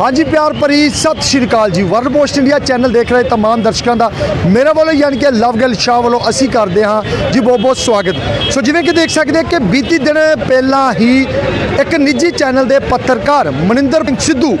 ਹਾਂਜੀ ਪਿਆਰ ਭਰੀ ਸਤਿ ਸ਼੍ਰੀ ਅਕਾਲ ਜੀ। ਵਰਲਡ ਪੋਸਟ ਇੰਡੀਆ ਚੈਨਲ ਦੇਖ ਰਹੇ ਤਮਾਮ ਦਰਸ਼ਕਾਂ ਦਾ। ਮੇਰੇ ਵੱਲੋਂ ਯਾਨੀ ਕਿ ਲਵ ਲਵਗਲ ਸ਼ਾਹ ਵੱਲੋਂ ਅਸੀਂ ਕਰਦੇ ਹਾਂ। ਜੀ, ਬਹੁਤ ਬਹੁਤ ਸਵਾਗਤ। ਸੋ ਜਿਵੇਂ ਕਿ ਦੇਖ ਸਕਦੇ ਕਿ ਬੀਤੀ ਦਿਨ ਪਹਿਲਾਂ ਹੀ ਇੱਕ ਨਿੱਜੀ ਚੈਨਲ ਦੇ ਪੱਤਰਕਾਰ ਮਨਿੰਦਰ ਸਿੰਘ ਸਿੱਧੂ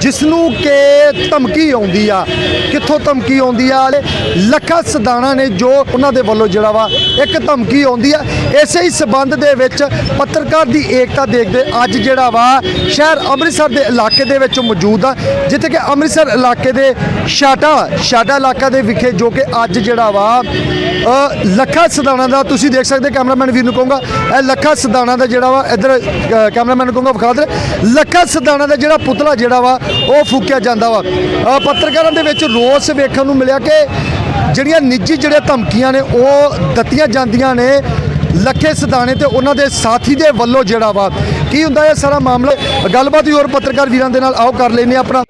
ਜਿਸ ਨੂੰ ਕਿ ਧਮਕੀ ਆਉਂਦੀ ਆ। ਕਿੱਥੋਂ ਧਮਕੀ ਆਉਂਦੀ ਆ? ਵਾਲੇ ਲੱਖਾ ਸਦਾਣਾ ਨੇ ਜੋ ਉਹਨਾਂ ਦੇ ਵੱਲੋਂ ਜਿਹੜਾ ਵਾ ਇੱਕ ਧਮਕੀ ਆਉਂਦੀ ਆ। ਇਸੇ ਹੀ ਸਬੰਧ ਦੇ ਵਿੱਚ ਪੱਤਰਕਾਰ ਦੀ ਏਕਤਾ ਦੇਖਦੇ ਅੱਜ ਜਿਹੜਾ ਵਾ ਸ਼ਹਿਰ ਅੰਮ੍ਰਿਤਸਰ ਦੇ ਇਲਾਕੇ ਦੇ ਵਿੱਚ ਮੌਜੂਦ ਆ ਜਿੱਥੇ ਕਿ ਅੰਮ੍ਰਿਤਸਰ ਇਲਾਕੇ ਦੇ ਛਾਟਾ ਛਾਟਾ ਇਲਾਕਾ ਦੇ ਵਿਖੇ ਜੋ ਕਿ ਅੱਜ ਜਿਹੜਾ ਵਾ ਅ, ਲੱਖਾ ਸਦਾਣਾ ਦਾ ਤੁਸੀਂ ਦੇਖ ਸਕਦੇ ਕੈਮਰਾਮੈਨ ਵੀਰ ਨੂੰ ਕਹੂੰਗਾ ਇਹ ਲੱਖਾ ਸਦਾਣਾ ਦਾ ਜਿਹੜਾ ਵਾ ਇੱਧਰ ਕੈਮਰਾਮੈਨ ਨੂੰ ਕਹੂੰਗਾ ਵਿਖਾ ਦੇ ਲੱਖਾ ਸਦਾਣਾ ਦਾ ਜਿਹੜਾ ਪੁਤਲਾ ਜਿਹੜਾ ਵਾ ਉਹ ਫੂਕਿਆ ਜਾਂਦਾ ਵਾ। ਪੱਤਰਕਾਰਾਂ ਦੇ ਵਿੱਚ ਰੋਸ ਵੇਖਣ ਨੂੰ ਮਿਲਿਆ ਕਿ ਜਿਹੜੀਆਂ ਨਿੱਜੀ ਜਿਹੜੇ ਧਮਕੀਆਂ ਨੇ ਉਹ ਦਿੱਤੀਆਂ ਜਾਂਦੀਆਂ ਨੇ ਲੱਖੇ ਸਦਾਣੇ ਤੇ ਉਹਨਾਂ ਦੇ ਸਾਥੀ ਦੇ ਵੱਲੋਂ ਜਿਹੜਾ ਵਾ, ਕੀ ਹੁੰਦਾ ਇਹ ਸਾਰਾ ਮਾਮਲਾ? ਗੱਲਬਾਤ ਵੀ ਹੋਰ ਪੱਤਰਕਾਰ ਵੀਰਾਂ ਦੇ ਨਾਲ ਆਓ ਕਰ ਲੈਨੇ ਆਪਣਾ।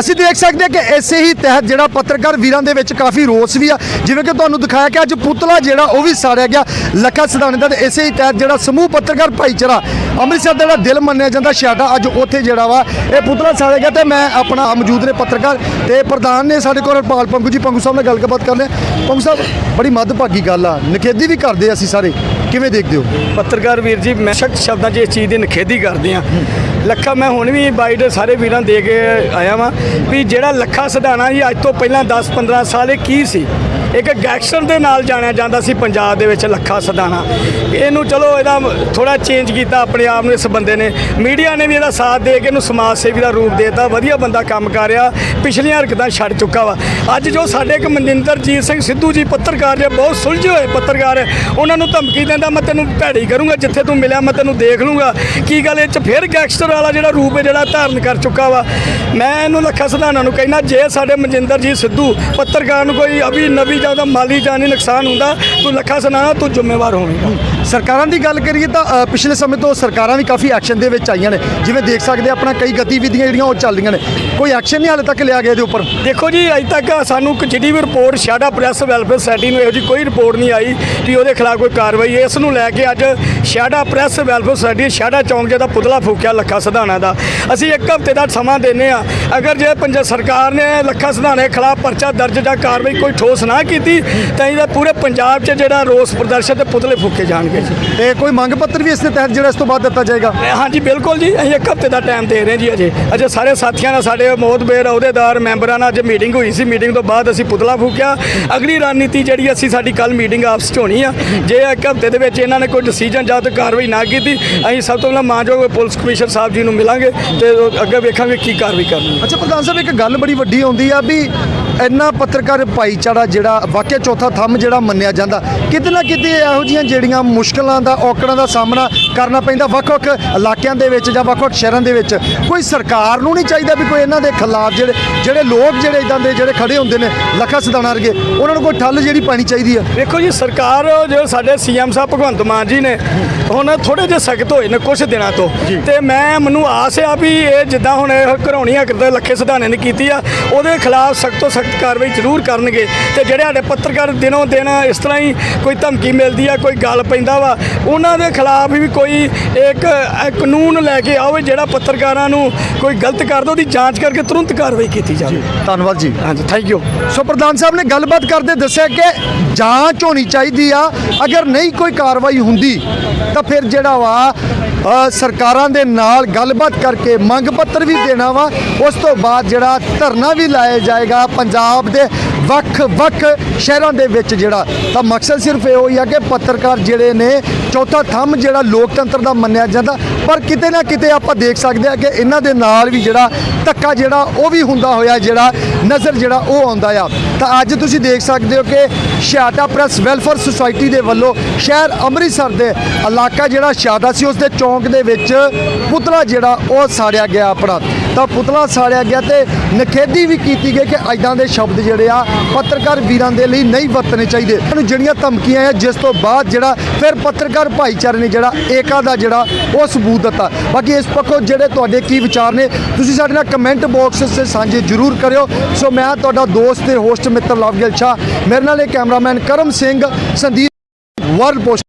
ਅਸੀਂ ਦੇਖ ਸਕਦੇ ਹਾਂ ਕਿ ਇਸੇ ਹੀ ਤਹਿਤ ਜਿਹੜਾ ਪੱਤਰਕਾਰ ਵੀਰਾਂ ਦੇ ਵਿੱਚ ਕਾਫੀ ਰੋਸ ਵੀ ਆ। ਜਿਵੇਂ ਕਿ ਤੁਹਾਨੂੰ ਦਿਖਾਇਆ ਕਿ ਅੱਜ ਪੁਤਲਾ ਜਿਹੜਾ ਉਹ ਵੀ ਸਾੜਿਆ ਗਿਆ ਲੱਖਾ ਸਦਾਣੇ ਦਾ ਤੇ ਇਸੇ ਹੀ ਤਹਿਤ ਜਿਹੜਾ ਸਮੂਹ ਪੱਤਰਕਾਰ ਭਾਈਚਾਰਾ ਅੰਮ੍ਰਿਤਸਰ ਦਾ ਜਿਹੜਾ ਦਿਲ ਮੰਨਿਆ ਜਾਂਦਾ ਛਾਟਾ ਅੱਜ ਉੱਥੇ ਜਿਹੜਾ ਵਾ, ਇਹ ਪੁਤਲਾ ਸਾੜਿਆ ਗਿਆ ਤੇ ਮੈਂ ਆਪਣਾ ਮੌਜੂਦ ਨੇ ਪੱਤਰਕਾਰ ਤੇ ਪ੍ਰਧਾਨ ਨੇ ਸਾਡੇ ਕੋਲ ਹਰਪਾਲ ਪੰਗੂ ਜੀ, ਪੰਗੂ ਸਾਹਿਬ ਨਾਲ ਗੱਲਬਾਤ ਕਰਨੇ ਪੰਗੂ ਸਾਹਿਬ, ਬੜੀ ਮੱਦਭਾਗੀ ਗੱਲ ਆ ਨਖੇਦੀ ਵੀ ਕਰਦੇ ਅਸੀਂ ਸਾਰੇ, ਕਿਵੇਂ ਦੇਖਦੇ ਹੋ? ਪੱਤਰਕਾਰ ਵੀਰ ਜੀ, ਮੈਂ ਸਖਤ ਸ਼ਬਦਾਂ 'ਚ ਇਸ ਚੀਜ਼ ਦੀ ਨਿਖੇਧੀ ਕਰਦੇ ਆ ਲੱਖਾ, ਮੈਂ ਹੁਣ ਵੀ ਬਾਈਟ ਸਾਰੇ ਵੀਰਾਂ ਦੇ ਕੇ ਆਇਆ ਵਾਂ ਵੀ ਜਿਹੜਾ ਲੱਖਾ ਸਧਾਣਾ ਜੀ ਅੱਜ ਤੋਂ ਪਹਿਲਾਂ 10 15 ਸਾਲ ਇਹ ਕੀ ਸੀ? ਇੱਕ ਗੈਂਗਸਟਰ ਦੇ ਨਾਲ ਜਾਣਿਆ ਜਾਂਦਾ ਸੀ ਪੰਜਾਬ ਦੇ ਵਿੱਚ ਲੱਖਾ ਸਧਾਣਾ ਇਹਨੂੰ ਚਲੋ ਇਹਦਾ ਥੋੜਾ ਚੇਂਜ ਕੀਤਾ, ਆਪਣੇ ਆਪ ਨੂੰ ਇਸ ਬੰਦੇ ਨੇ। ਮੀਡੀਆ ਨੇ ਵੀ ਇਹਦਾ ਸਾਥ ਦੇ ਕੇ ਇਹਨੂੰ ਸਮਾਜ ਸੇਵੀ ਦਾ ਰੂਪ ਦੇਤਾ। ਵਧੀਆ ਬੰਦਾ ਕੰਮ ਕਰ ਰਿਹਾ, ਪਿਛਲੀਆਂ ਹਰਕਤਾਂ ਛੱਡ ਚੁੱਕਾ ਵਾ। ਅੱਜ ਜੋ ਸਾਡੇ ਇੱਕ ਮਨਿੰਦਰਜੀਤ ਸਿੰਘ ਸਿੱਧੂ ਜੀ ਪੱਤਰਕਾਰ ਜੇ, ਬਹੁਤ ਸੁਲਝੇ ਹੋਏ ਪੱਤਰਕਾਰ, ਉਹਨਾਂ ਨੂੰ ਧਮਕੀ ਦਿੰਦਾ, ਮੈਂ ਤੈਨੂੰ ਭੈੜੀ ਕਰੂੰਗਾ, ਜਿੱਥੇ ਤੂੰ ਮਿਲਿਆ, ਮੈਂ ਤੈਨੂੰ ਦੇਖ ਲੂੰਗਾ। ਕੀ ਗੱਲ ਇਹ ਚ ਫਿਰ ਗੈਂਗਸਟਰ ਵਾਲਾ ਜਿਹੜਾ ਰੂਪ ਹੈ, ਜਿਹੜਾ ਧਾਰਨ ਕਰ ਚੁੱਕਾ ਵਾ? ਮੈਂ ਇਹਨੂੰ ਲੱਖਾ ਸਧਾਨਾ ਨੂੰ ਕਹਿਣਾ ਜੇ ਸਾਡੇ ਮਨਜਿੰਦਰਜੀਤ ਸਿੱਧੂ ਪੱਤਰਕਾਰ ਨੂੰ ਕੋਈ ਅਭੀ ਨਵੀ ਜਾਂ ਉਹਦਾ ਮਾਲੀ ਜਾਨੀ ਨੁਕਸਾਨ ਹੁੰਦਾ ਤੂੰ ਲੱਖਾ ਸਧਾਨਾ ਤੂੰ ਜ਼ਿੰਮੇਵਾਰ ਹੋਵੇਂਗਾ। ਸਰਕਾਰਾਂ ਦੀ ਗੱਲ ਕਰੀਏ ਤਾਂ ਅ, ਪਿਛਲੇ ਸਮੇਂ ਤੋਂ ਸਰਕਾਰਾਂ ਵੀ ਕਾਫੀ ਐਕਸ਼ਨ ਦੇ ਵਿੱਚ ਆਈਆਂ ਨੇ। ਜਿਵੇਂ ਦੇਖ ਸਕਦੇ ਆ ਆਪਣਾ ਕਈ ਗਤੀਵਿਧੀਆਂ ਜਿਹੜੀਆਂ ਉਹ ਚੱਲ ਰਹੀਆਂ ਨੇ। ਕੋਈ ਐਕਸ਼ਨ ਨਹੀਂ ਹਾਲੇ ਤੱਕ ਲਿਆ ਗਿਆ ਇਹਦੇ ਉੱਪਰ। ਦੇਖੋ ਜੀ ਅਜੇ ਤੱਕ ਸਾਨੂੰ ਕ- ਜਿਹੜੀ ਵੀ ਰਿਪੋਰਟ ਸ਼ਾਡਾ ਪ੍ਰੈਸ ਵੈਲਫੇਅਰ ਸੋਸਾਇਟੀ ਨੂੰ ਇਹੋ ਜੀ ਕੋਈ ਰਿਪੋਰਟ ਨਹੀਂ ਆਈ ਕਿ ਉਹਦੇ ਖਿਲਾਫ ਕੋਈ ਕਾਰਵਾਈ ਹੈ। ਇਸ ਨੂੰ ਲੈ ਕੇ ਅੱਜ ਸ਼ਾਡਾ ਪ੍ਰੈਸ ਵੈਲਫੇਅਰ ਸੋਸਾਇਟੀ ਸ਼ਾਡਾ ਚੌਂਕ ਜਿਹਦਾ ਪੁਤਲਾ ਫੂਕਿਆ ਲੱਖਾ ਸਧਾਣਾ ਦਾ। ਅਸੀਂ ਇੱਕ ਹਫ਼ਤੇ ਦਾ ਸਮਾਂ ਦਿੰਨੇ ਆ ਅਗਰ ਜੇ ਪੰਜਾਬ ਸਰਕਾਰ ਨੇ ਲੱਖਾ ਸਧਾਣੇ ਖਿਲਾਫ ਪਰਚਾ ਦਰਜ ਜਾਂ ਕਾਰਵਾਈ ਕੋਈ ਠੋਸ ਨਾ ਕੀਤੀ ਤਾਂ ਇਹਦਾ ਪੂਰੇ ਪੰਜਾਬ 'ਚ ਜਿਹੜਾ ਰੋਸ ਪ੍ਰਦਰਸ਼ਨ ਤੇ ਪੁਤਲੇ ਫੂਕੇ ਜਾਣਗੇ ਜੀ। ਤੇ ਕੋਈ ਮੰਗ ਪੱਤਰ ਵੀ ਇਸ ਦੇ ਤਹਿਤ ਜਿਹੜਾ ਇਸ ਤੋਂ ਬਾਅਦ ਦਿੱਤਾ ਜਾਏਗਾ? ਹਾਂਜੀ ਬਿਲਕੁਲ ਜੀ। ਅਸੀਂ ਇੱਕ ਹਫ਼ਤੇ ਦਾ ਟਾਈਮ ਦੇ ਰਹੇ ਜੀ ਅਜੇ। ਅਜੇ ਸਾਰੇ ਸਾਥੀਆਂ ਨਾਲ ਸਾਡੇ ਮੋਹਤਬੇਰ ਅਹੁਦੇਦਾਰ ਮੈਂਬਰਾਂ ਨਾਲ ਅੱਜ ਮੀਟਿੰਗ ਹੋਈ ਸੀ। ਮੀਟਿੰਗ ਤੋਂ ਬਾਅਦ ਅਸੀਂ ਪੁਤਲਾ ਫੂਕਿਆ। ਅਗਲੀ ਰਣਨੀਤੀ ਜਿਹੜੀ ਅਸੀਂ ਸਾਡੀ ਕੱਲ ਮੀਟਿੰਗ ਆਪਸ 'ਚ ਹੋਣੀ ਆ। ਜੇ ਇੱਕ ਹਫ਼ਤੇ ਦੇ ਵਿੱਚ ਇਹਨਾਂ ਨੇ ਕੋਈ ਡਿਸੀਜਨ ਜਾਂ ਤਾਂ ਕਾਰਵਾਈ ਨਾ ਕੀਤੀ, ਅਸੀਂ ਸਭ ਤੋਂ ਪਹਿਲਾਂ ਮਾਨਯੋਗ ਪੁਲਿਸ ਕਮਿਸ਼ਨਰ ਸਾਹਿਬ ਜੀ ਨੂੰ ਮਿਲਾਂਗੇ ਤੇ ਅੱਗੇ ਵੇਖਾਂਗੇ ਕੀ ਕਾਰਵਾਈ ਕਰਨੀ ਅੱਛਾ, ਪ੍ਰਧਾਨ ਸਾਹਿਬ, ਇੱਕ ਗੱਲ ਬੜੀ ਵੱਡੀ ਆਉਂਦੀ ਆ ਵੀ ਇੰਨਾ ਪੱਤਰਕਾਰ ਭਾਈਚਾਰਾ ਜਿਹੜਾ ਵਾਕਿਆ ਚੌਥਾ ਥੰਮ ਜਿਹੜਾ ਮੰਨਿਆ ਜਾਂਦਾ ਕਿਤੇ ਨਾ ਕਿਤੇ ਇਹੋ ਜਿਹੀਆਂ ਜਿਹੜੀਆਂ ਮੁਸ਼ਕਲਾਂ ਦਾ ਔਕੜਾਂ ਦਾ ਸਾਹਮਣਾ ਕਰਨਾ ਪੈਂਦਾ ਵੱਖ-ਵੱਖ ਇਲਾਕਿਆਂ ਦੇ ਵਿੱਚ ਜਾਂ ਵੱਖ-ਵੱਖ ਸ਼ਹਿਰਾਂ ਦੇ ਵਿੱਚ। ਕੋਈ ਸਰਕਾਰ ਨੂੰ ਨਹੀਂ ਚਾਹੀਦਾ ਵੀ ਕੋਈ ਇਹਨਾਂ ਦੇ ਖਿਲਾਫ ਜਿਹੜੇ ਜਿਹੜੇ ਲੋਕ ਜਿਹੜੇ ਇਦਾਂ ਦੇ ਜਿਹੜੇ ਖੜੇ ਹੁੰਦੇ ਨੇ ਲੱਖਾ ਸਦਾਣਾ ਵਰਗੇ ਉਹਨਾਂ ਨੂੰ ਕੋਈ ਠੱਲ ਜਿਹੜੀ ਪਾਣੀ ਚਾਹੀਦੀ ਆ? ਵੇਖੋ ਜੀ ਸਰਕਾਰ ਜੋ ਸਾਡੇ ਸੀਐਮ ਸਾਹਿਬ ਭਗਵੰਤ ਮਾਨ ਜੀ ਨੇ ਹੁਣ ਥੋੜੇ ਜਿਹਾ ਸਖਤ ਹੋਏ ਨੇ ਕੁਝ ਦਿਨਾਂ ਤੋਂ। ਤੇ ਮੈਂ ਮੈਨੂੰ ਆਸ ਆ ਵੀ ਇਹ ਜਿੱਦਾਂ ਹੁਣ ਇਹ ਘਰੌਣੀਆਂ ਕਰਦੇ ਲੱਖੇ ਸਿਧਾਣੇ ਨੇ ਕੀਤੀ ਆ ਉਹਦੇ ਖਿਲਾਫ ਸਖਤ ਤੋਂ ਸਖਤ ਕਾਰਵਾਈ ਜ਼ਰੂਰ ਕਰਨਗੇ ਤੇ ਜਿਹੜੇ ਸਾਡੇ ਪੱਤਰਕਾਰ ਦਿਨੋਂ ਦਿਨ ਇਸ ਤਰ੍ਹਾਂ ਹੀ ਕੋਈ ਧਮਕੀ ਮਿਲਦੀ ਆ ਕੋਈ ਗੱਲ ਪੈਂਦਾ ਵਾ ਉਹਨਾਂ ਦੇ ਖਿਲਾਫ ਵੀ ਕੋਈ ਇੱਕ ਕਾਨੂੰਨ ਲੈ ਕੇ ਆਵੇ ਜਿਹੜਾ ਪੱਤਰਕਾਰਾਂ ਨੂੰ ਕੋਈ ਗਲਤ ਕਰਦਾ ਉਹਦੀ ਜਾਂਚ ਕਰਕੇ ਤੁਰੰਤ ਕਾਰਵਾਈ ਕੀਤੀ ਜਾਵੇ। ਧੰਨਵਾਦ ਜੀ। ਹਾਂਜੀ ਥੈਂਕ ਯੂ ਸੋ ਪ੍ਰਧਾਨ ਸਾਹਿਬ ਨੇ ਗੱਲਬਾਤ ਕਰਦੇ ਦੱਸਿਆ ਕਿ ਜਾਂਚ ਹੋਣੀ ਚਾਹੀਦੀ ਆ ਅਗਰ ਨਹੀਂ ਕੋਈ ਕਾਰਵਾਈ ਹੁੰਦੀ ਤਾਂ ਫਿਰ ਜਿਹੜਾ ਵਾ ਸਰਕਾਰਾਂ ਦੇ ਨਾਲ ਗੱਲਬਾਤ ਕਰਕੇ ਮੰਗ ਪੱਤਰ ਵੀ ਦੇਣਾ ਵਾ ਉਸ ਤੋਂ ਬਾਅਦ ਜਿਹੜਾ ਧਰਨਾ ਵੀ ਲਾਇਆ ਜਾਏਗਾ ਪੰਜਾਬ ਪੰਜਾਬ ਦੇ ਵੱਖ-ਵੱਖ ਸ਼ਹਿਰਾਂ ਦੇ ਵਿੱਚ ਜਿਹੜਾ, ਤਾਂ ਮਕਸਦ ਸਿਰਫ ਇਹੋ ਹੀ ਆ ਕਿ ਪੱਤਰਕਾਰ ਜਿਹੜੇ ਨੇ, ਚੌਥਾ ਥੰਮ ਜਿਹੜਾ ਲੋਕਤੰਤਰ ਦਾ ਮੰਨਿਆ ਜਾਂਦਾ, ਪਰ ਕਿਤੇ ਨਾ ਕਿਤੇ ਆਪਾਂ ਦੇਖ ਸਕਦੇ ਆ ਕਿ ਇਹਨਾਂ ਦੇ ਨਾਲ ਵੀ ਜਿਹੜਾ ਧੱਕਾ ਜਿਹੜਾ ਉਹ ਵੀ ਹੁੰਦਾ ਹੋਇਆ, ਜਿਹੜਾ ਨਜ਼ਰ ਜਿਹੜਾ ਉਹ ਆਉਂਦਾ ਆ। ਤਾਂ ਅੱਜ ਤੁਸੀਂ ਦੇਖ ਸਕਦੇ ਹੋ ਕਿ ਸ਼ਿਆਟਾ ਪ੍ਰੈਸ ਵੈਲਫੇਅਰ ਸੁਸਾਇਟੀ ਦੇ ਵੱਲੋਂ ਸ਼ਹਿਰ ਅੰਮ੍ਰਿਤਸਰ ਦੇ ਇਲਾਕਾ ਜਿਹੜਾ ਸ਼ਹਾਦਾ ਸੀ ਉਸ ਦੇ ਚੌਂਕ ਦੇ ਵਿੱਚ ਪੁਤਲਾ ਜਿਹੜਾ ਉਹ ਸਾੜਿਆ ਗਿਆ ਆਪਣਾ। ਤਾਂ ਪੁਤਲਾ ਸਾੜਿਆ ਗਿਆ ਤੇ ਨਖੇਦੀ ਵੀ ਕੀਤੀ ਗਈ ਕਿ ਐਦਾਂ ਦੇ ਸ਼ਬਦ ਜਿਹੜੇ ਆ ਪੱਤਰਕਾਰ ਵੀਰਾਂ ਦੇ ਲਈ ਨਹੀਂ ਵਰਤਣੇ ਚਾਹੀਦੇ। ਉਹਨੂੰ ਜਿਹੜੀਆਂ ਧਮਕੀਆਂ ਆ, ਜਿਸ ਤੋਂ ਬਾਅਦ ਜਿਹੜਾ ਫਿਰ ਪੱਤਰਕਾਰ ਭਾਈਚਾਰੇ ਨੇ ਜਿਹੜਾ ਏਕਾ ਦਾ ਜਿਹੜਾ ਉਹ ਸਬੂਤ ਦਿੱਤਾ। ਬਾਕੀ ਇਸ ਪੱਖੋਂ ਜਿਹੜੇ ਤੁਹਾਡੇ ਕੀ ਵਿਚਾਰ ਨੇ, ਤੁਸੀਂ ਸਾਡੇ ਨਾਲ ਕਮੈਂਟ ਬਾਕਸ 'ਚ ਸਾਂਝੇ ਜ਼ਰੂਰ ਕਰਿਓ। ਸੋ ਮੈਂ ਤੁਹਾਡਾ ਦੋਸਤ ਤੇ ਹੋਸਟ ਮਿੱਤਰ ਲਵਗਿਲ ਸ਼ਾਹ। ਮੇਰੇ ਨਾਲ ਇਹ cameraman Karam Singh Sandeep World Post